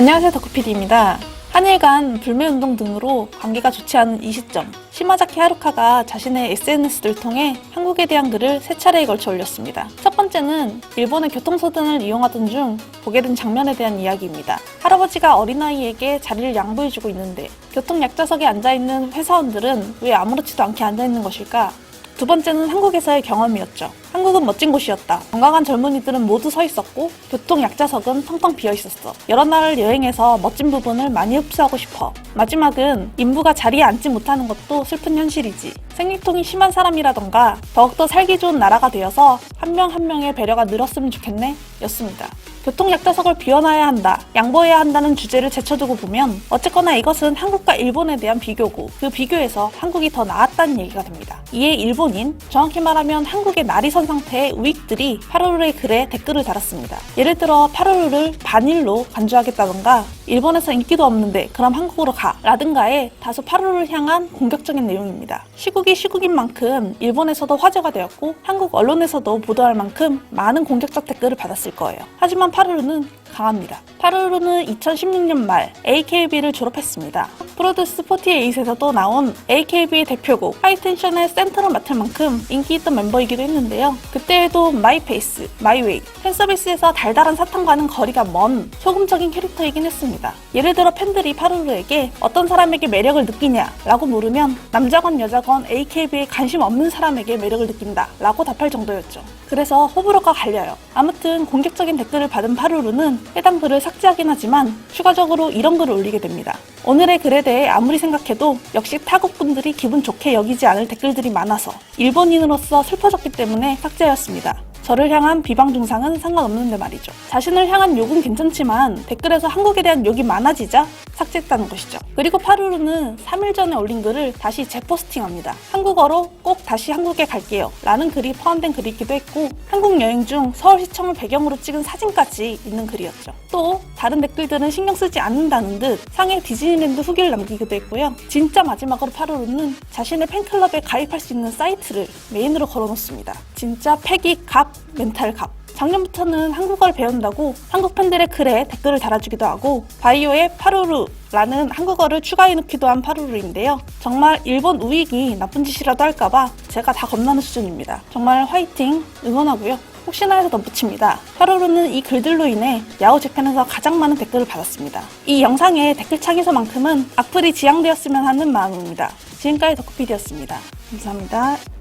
안녕하세요 덕후PD입니다. 한일 간 불매운동 등으로 관계가 좋지 않은 이 시점, 시마자키 하루카가 자신의 SNS를 통해 한국에 대한 글을 세 차례에 걸쳐 올렸습니다. 첫 번째는 일본의 교통수단을 이용하던 중 보게 된 장면에 대한 이야기입니다. 할아버지가 어린아이에게 자리를 양보해주고 있는데 교통약자석에 앉아있는 회사원들은 왜 아무렇지도 않게 앉아있는 것일까? 두 번째는 한국에서의 경험이었죠. 한국은 멋진 곳이었다. 건강한 젊은이들은 모두 서 있었고 교통 약자석은 텅텅 비어 있었어. 여러 나라를 여행해서 멋진 부분을 많이 흡수하고 싶어. 마지막은 인부가 자리에 앉지 못하는 것도 슬픈 현실이지. 생리통이 심한 사람이라던가 더욱더 살기 좋은 나라가 되어서 한 명한 명의 배려가 늘었으면 좋겠네 였습니다. 교통약자석을 비워놔야 한다, 양보해야 한다는 주제를 제쳐두고 보면 어쨌거나 이것은 한국과 일본에 대한 비교고 그 비교에서 한국이 더 나았다는 얘기가 됩니다. 이에 일본인, 정확히 말하면 한국의 날이 선 상태의 우익들이 파루루의 글에 댓글을 달았습니다. 예를 들어 파루루를 반일로 간주하겠다던가 일본에서 인기도 없는데 그럼 한국으로 가 라든가의 다소 파루루를 향한 공격적인 내용입니다. 시국이 시국인 만큼 일본에서도 화제가 되었고 한국 언론에서도 보도할 만큼 많은 공격적 댓글을 받았을 거예요. 하지만 파루루는 강합니다. 파루루는 2016년 말 AKB를 졸업했습니다. 프로듀스 48에서도 나온 AKB의 대표곡 하이텐션의 센터를 맡을 만큼 인기 있던 멤버이기도 했는데요. 그때에도 마이페이스, 마이웨이, 팬서비스에서 달달한 사탕과는 거리가 먼 소금적인 캐릭터이긴 했습니다. 예를 들어 팬들이 파루루에게 어떤 사람에게 매력을 느끼냐 라고 물으면 남자건 여자건 AKB에 관심 없는 사람에게 매력을 느낀다 라고 답할 정도였죠. 그래서 호불호가 갈려요. 아무튼 공격적인 댓글을 받은 파루루는 해당 글을 삭제하긴 하지만 추가적으로 이런 글을 올리게 됩니다. 오늘의 글에 대해 아무리 생각해도 역시 타국분들이 기분 좋게 여기지 않을 댓글들이 많아서 일본인으로서 슬퍼졌기 때문에 삭제하였습니다. 저를 향한 비방 중상은 상관없는데 말이죠. 자신을 향한 욕은 괜찮지만 댓글에서 한국에 대한 욕이 많아지자 삭제했다는 것이죠. 그리고 파루루는 3일 전에 올린 글을 다시 재포스팅합니다. 한국어로 꼭 다시 한국에 갈게요. 라는 글이 포함된 글이기도 했고 한국 여행 중 서울시청을 배경으로 찍은 사진까지 있는 글이었죠. 또 다른 댓글들은 신경 쓰지 않는다는 듯 상해 디즈니랜드 후기를 남기기도 했고요. 진짜 마지막으로 파루루는 자신의 팬클럽에 가입할 수 있는 사이트를 메인으로 걸어놓습니다. 진짜 패기 갑 멘탈 갑. 작년부터는 한국어를 배운다고 한국 팬들의 글에 댓글을 달아주기도 하고 바이오의 파루루라는 한국어를 추가해놓기도 한 파루루인데요. 정말 일본 우익이 나쁜 짓이라도 할까봐 제가 다 겁나는 수준입니다. 정말 화이팅 응원하고요. 혹시나 해서 덧붙입니다. 파루루는 이 글들로 인해 야후 재팬에서 가장 많은 댓글을 받았습니다. 이 영상의 댓글 창에서만큼은 악플이 지양되었으면 하는 마음입니다. 지금까지 덕후피디였습니다. 감사합니다.